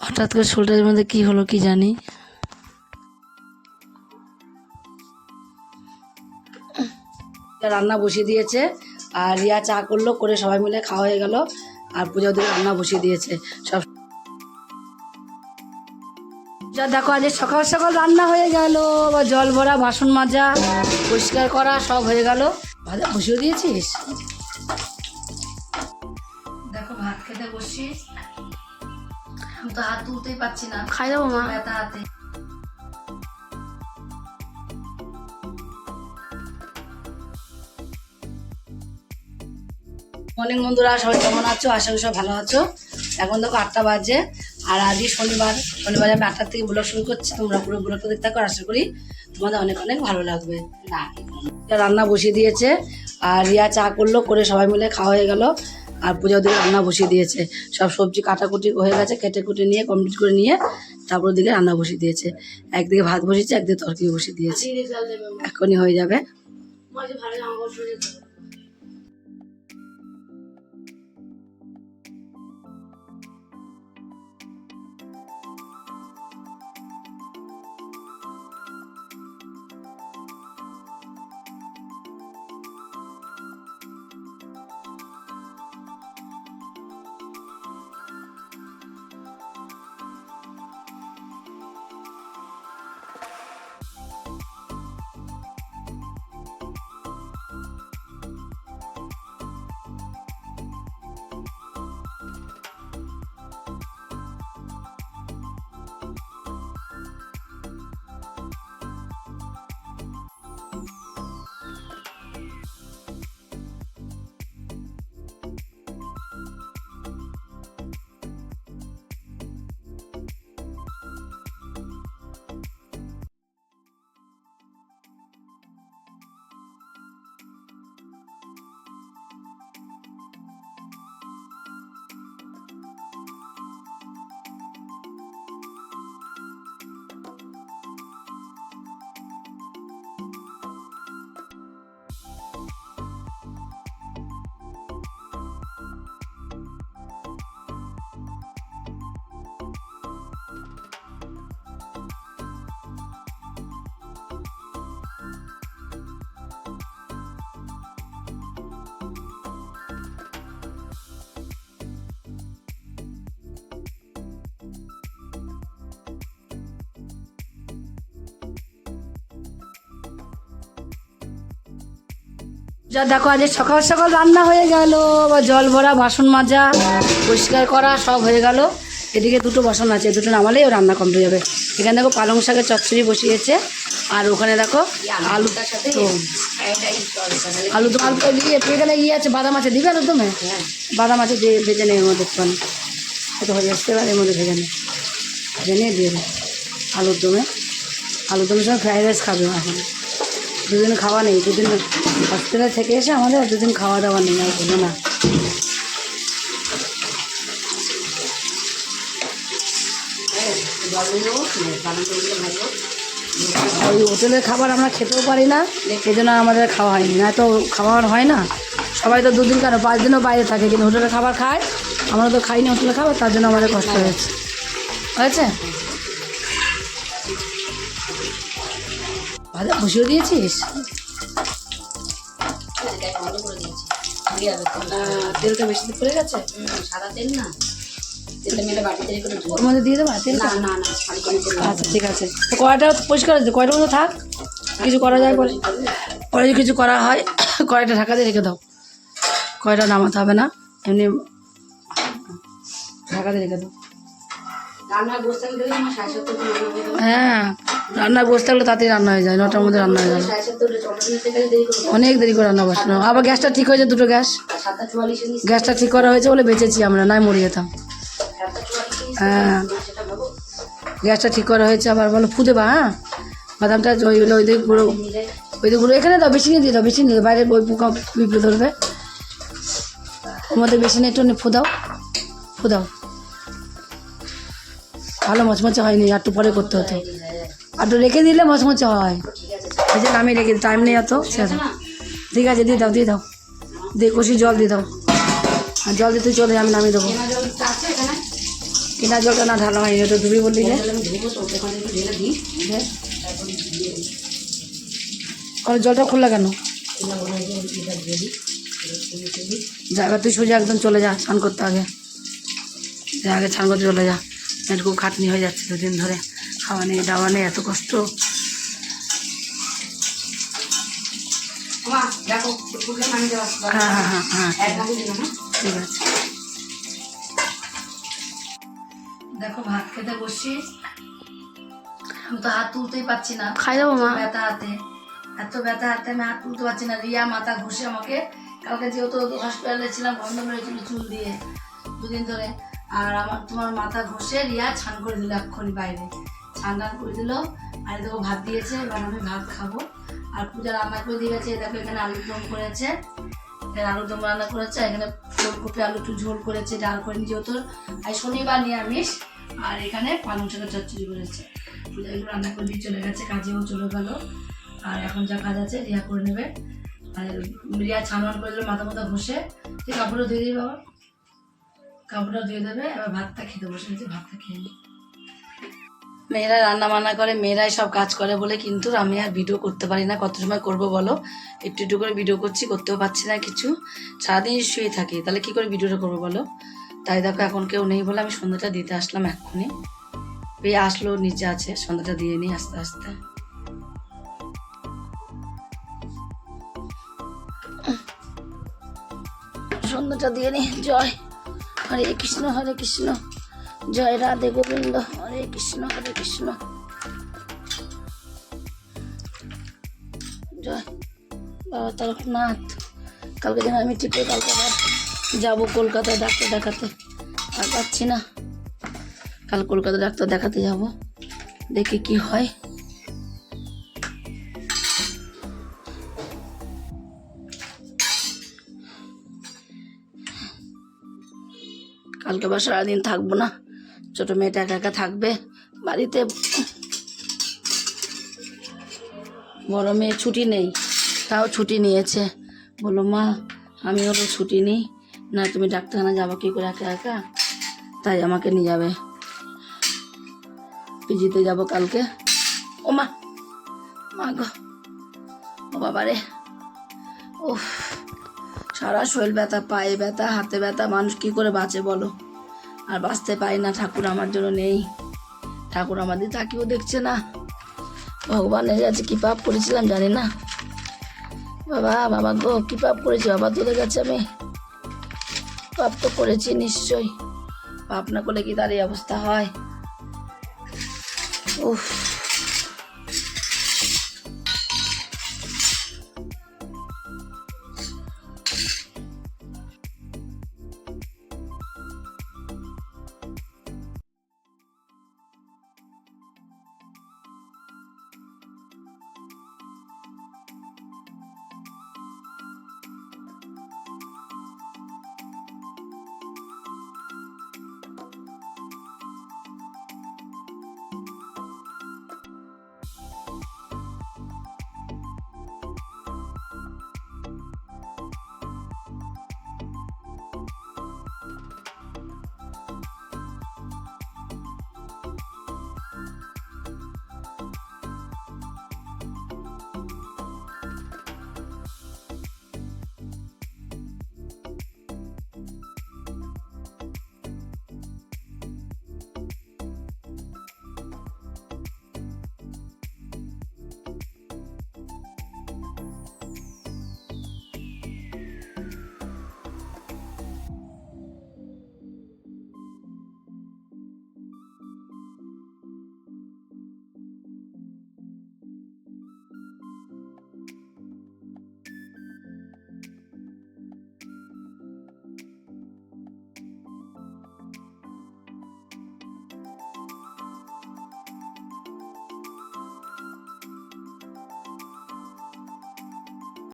হঠাৎ করে শোলটার মধ্যে কি হলো কি জানি। রান্না বসিয়ে দিয়েছে, আর রিয়া চা করল, করে সবাই মিলে খাওয়া হয়ে গেল, আর পূজা ওদিকে রান্না বসিয়ে দিয়েছে, সব দেখো, আজ সকাল সকাল রান্না হয়ে গেল বা জল ভরা, বাসন মাজা, পরিষ্কার করা, সব হয়ে গেল। ভাজা বসিয়ে দিয়েছিস? তো হাত তুলতেই পারছি না। খাই দেবো মা। ব্যথা হাতে মর্নিং বন্ধুরা সবাই কেমন আছো? আশা করি সব ভালো আছো। এখন দেখো আটটা বাজে আর আজই শনিবার। শনিবারে আমি আটটার থেকে ব্লগ শুরু করছি। তোমরা পুরো ব্লগটা দেখতে থাকো আশা করি তোমাদের অনেক অনেক ভালো লাগবে। না রান্না বসিয়ে দিয়েছে আর রিয়া চা করল করে সবাই মিলে খাওয়া হয়ে গেল। আর পূজা দিকে রান্না বসিয়ে দিয়েছে। সব সবজি কাটাকুটি হয়ে গেছে কেটে কুটে নিয়ে কমপ্লিট করে নিয়ে তারপর ওদিকে রান্না বসিয়ে দিয়েছে। একদিকে ভাত বসিয়েছে একদিকে তরকারি বসিয়ে দিয়েছে। এখনই হয়ে যাবে। যা দেখো, আজ সকাল সকাল রান্না হয়ে গেল। বা জল ভরা, বাসন মাজা, পরিষ্কার করা, সব হয়ে গেল। এদিকে দুটো বাসন আছে, দুটো নামালেই ও রান্না কমপ্লিট যাবে এখানে দেখো পালং শাকের চচ্চড়ি বসিয়েছে। আর ওখানে দেখো আলু তো আলু তো আলু তো এখানে ইয়ে আছে, বাদাম আছে। দিবে আলু তুমি বাদাম আছে দিয়ে ভেজে নেই এর মধ্যে এত হয়ে আসতে পারে এর মধ্যে ভেজে নে ভেজে নিয়ে দিয়ে দেয় আলুর দমে। আলুর দমের সঙ্গে ফ্রাইড রাইস খাবে এখন। দুদিন খাওয়া নেই, দুদিন হসপিটালে থেকে এসে আমাদের দুদিন খাওয়া দাওয়া নেই, আর বলো না। ওই হোটেলের খাবার আমরা খেতেও পারি না, এই জন্য আমাদের খাওয়া হয়নি। না তো খাবার হয় না। সবাই তো দুদিন কেন, পাঁচ দিনও বাইরে থাকে, কিন্তু হোটেলের খাবার খায়। আমরা তো খাইনি হোটেলের খাবার, তার জন্য আমাদের কষ্ট হয়েছে। হয়েছে? ভাজা বসিয়ে দিয়েছিস? তেলটা বেশি পড়ে গেছে? সাদা তেল না। ওর মধ্যে দিয়ে দেবো? না আচ্ছা ঠিক আছে। তো পরিষ্কার আছে কড়াইটার মধ্যে থাক। কিছু করা যায় পরে। কিছু করা হয় কড়াইটা ঢাকা দিয়ে রেখে দাও। কড়াইটা নামাতে হবে না। এমনি ঢাকা দিয়ে রেখে দাও। হ্যাঁ। রান্না বসতে থাকলে তাড়াতাড়ি রান্না হয়ে যায়, নটার মধ্যে রান্না হয়ে করব অনেক দেরি করে রান্না বসানো আবার গ্যাসটা ঠিক হয়েছে, দুটো গ্যাস। গ্যাসটা ঠিক করা হয়েছে বলে বেঁচেছি আমরা, নাই মরে যেতাম। হ্যাঁ। গ্যাসটা ঠিক করা হয়েছে, আবার বলো ফুদে বা হ্যাঁ? বাদামটা ওই ওই দিকে গুঁড়ো, ওই দিকে গুঁড়ো, এখানে দাও, বেশি নিয়ে দিয়ে দাও, বেশি নিয়ে, বাইরে ওই পোকা পিঁপড়ে ধরবে। ওর মধ্যে বেশি নিয়ে একটু ফুদাও ফুদাও ভালো মচমচে হয়নি একটু পরে করতে হতো। আর একটু রেখে দিলে মচমচে হয়। এই যে আমি রেখে টাইম নেই এত ঠিক আছে। দিয়ে দাও দিয়ে দাও। দিয়ে কষি জল দিয়ে দাও। আর জল দিতে চলে, আমি নামিয়ে দেবো। কেনা জলটা না ঢালা হয়নি তো ধুবি বললি যে। তো একটু জলটা খুললা কেন? হয় যা তুই সোজা একদম চলে যা, স্নান করতে আগে। আগে স্নান করতে চলে যা। এটুকু খাটনি হয়ে যাচ্ছে দুদিন ধরে। খাওয়া নেই দাওয়া নেই এত কষ্ট হ্যাঁ হ্যাঁ হ্যাঁ হ্যাঁ ঠিক আছে। দেখো ভাত খেতে বসছি। আমি তো হাত তুলতেই পারছি না। খাই মা। ব্যথা হাতে। এত ব্যথা হাতে আমি হাত তুলতে পারছি না। রিয়া মাথা ঘষে আমাকে। কালকে যেহেতু হসপিটালে ছিলাম বন্ধ করেছিল চুল দিয়ে দুদিন ধরে। আর আমার তোমার মাথা ঘষে রিয়া ছান করে দিল এক্ষুনি বাইরে। ছান টান করে দিল। আর দেখো ভাত দিয়েছে, এবার আমি ভাত খাব। আর পূজা রান্না করে দিয়ে গেছে এই দেখো এখানে আলুর দম করেছে। এখানে আলুর দম রান্না করেছে এখানে ফুলকপি, আলু একটু ঝোল করেছে, ডাল করে যেহেতু। আর শনিবার নিরামিষ, আর এখানে পালং শাকের চচ্চড়ি করেছে। পূজা এগুলো রান্না করে দিয়ে চলে গেছে, কাজেও চলে গেল। আর এখন যা কাজ আছে, রিয়া করে নেবে। আর রিয়া ছানান করে দিল, মাথা মাথা ঘষে। তুই কাপড়ও ধুয়ে দিবি বাবা। কাপড়টা ধুয়ে দেবে, এবার ভাতটা খেতে বসে ভাতটা খেয়ে নি। মেয়েরা রান্না বান্না করে, মেয়েরাই সব কাজ করে বলে কিন্তু আমি আর ভিডিও করতে পারি না। কত সময় করব বলো? একটু একটু করে ভিডিও করছি, করতেও পারছি না কিছু। সারাদিন শুয়ে থাকি, তাহলে কি করে ভিডিওটা করব বলো? তাই দেখো এখন কেউ নেই বলে আমি সন্ধ্যাটা দিতে আসলাম এক্ষুনি। পেয়ে আসলো, নিচে আছে, সন্ধ্যাটা দিয়ে নিই আস্তে আস্তে। সন্ধ্যাটা দিয়ে নি জয়। হরে কৃষ্ণ হরে কৃষ্ণ। জয় রাধে গোবিন্দ, হরে কৃষ্ণ হরে কৃষ্ণ। জয়। বাবা তারকনাথ, কালকে যেন আমি ঠিক কালকে আবার যাব কলকাতায় ডাক্তার দেখাতে। আর পাচ্ছি না। কাল কলকাতা ডাক্তার দেখাতে যাব। দেখি কি হয়। কালকে আবার সারাদিন থাকব না। ছোট মেয়েটা একা একা থাকবে বাড়িতে। বড় মেয়ে ছুটি নেই, তাও ছুটি নিয়েছে। বলো মা, আমি হলো ছুটি নিই। না, তুমি ডাক্তারখানা যাব, কি করে একা একা? তাই আমাকে নিয়ে যাবে। পিজিতে যাব কালকে। ও মা মা গো, ও বাবা রে উফ, সারা শরীর ব্যথা, পায়ে ব্যথা, হাতে ব্যথা, মানুষ কী করে বাঁচে বলো? আর বাঁচতে পারি না, ঠাকুর আমার জন্য নেই। ঠাকুর আমাদের তাকেও দেখছে না। ভগবানের কাছে কি পাপ করেছিলাম জানি না। বাবা বাবা গো, কী পাপ করেছি? বাবা তোদের কাছে আমি। পাপ তো করেছি নিশ্চয় পাপ না করলে কি তার এই অবস্থা হয়? উফ।